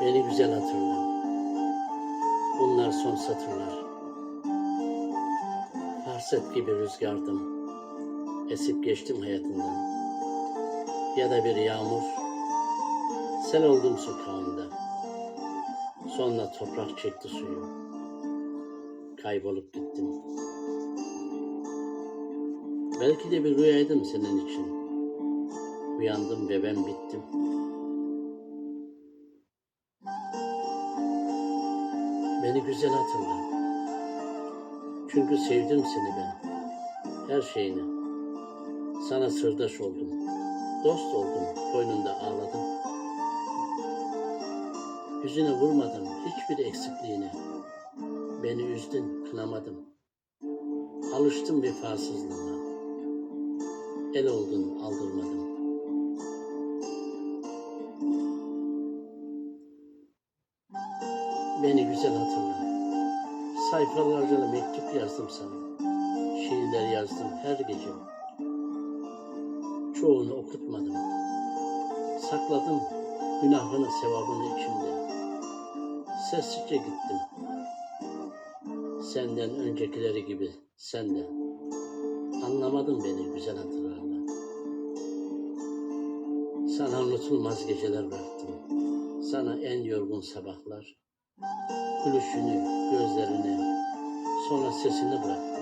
Beni güzel hatırla. Bunlar son satırlar. Hasret gibi rüzgardım. Esip geçtim hayatından. Ya da bir yağmur. Sel oldum sokağında. Sonra toprak çekti suyu. Kaybolup gittim. Belki de bir rüyaydım senin için. Uyandım ve ben bittim. Beni güzel hatırla. Çünkü sevdim seni ben. Her şeyini. Sana sırdaş oldum. Dost oldum. Koynunda ağladım. Yüzüne vurmadım hiçbir eksikliğini. Beni üzdün, kınamadım. Alıştım vefasızlığına. El oldun, aldırmadım. Beni güzel hatırla. Sayfalarca mektup yazdım sana. Şiirler yazdım her gece. Çoğunu okutmadım. Sakladım günahını, sevabını içimde. Sessizce gittim. Senden öncekileri gibi sen de. Anlamadın beni güzel hatırlarla. Sana unutulmaz geceler bıraktım. Sana en yorgun sabahlar. Gülüşünü, gözlerini, sonra sesini bıraktım.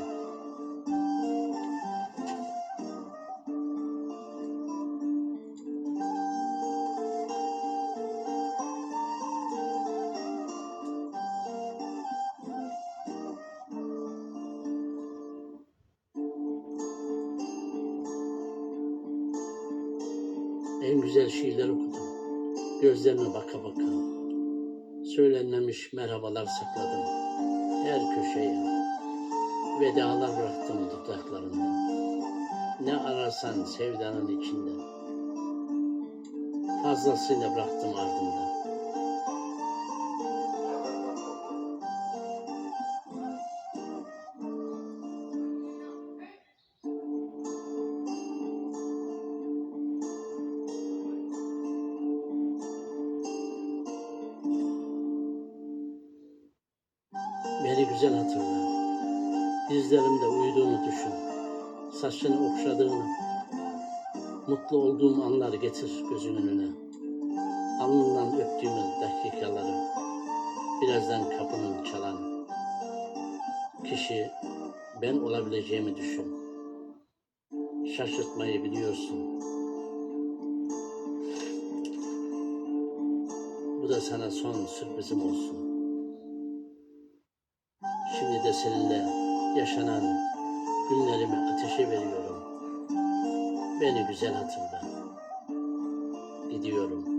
En güzel şiirler okudum. Gözlerine baka baka. Söylenmemiş merhabalar sakladım. Her köşeye. Vedalar bıraktım dudaklarında. Ne ararsan sevdanın içinde. Fazlasıyla bıraktım ardımda. Beni güzel hatırla. Dizlerimde uyuduğunu düşün. Saçını okşadığını. Mutlu olduğum anları getir gözünün önüne. Alnından öptüğümün dakikaları. Birazdan kapının çalan. Kişi ben olabileceğimi düşün. Şaşırtmayı biliyorsun. Bu da sana son sürprizim olsun. Şimdi de seninle yaşanan günlerimi ateşe veriyorum. Beni güzel hatırla. Gidiyorum.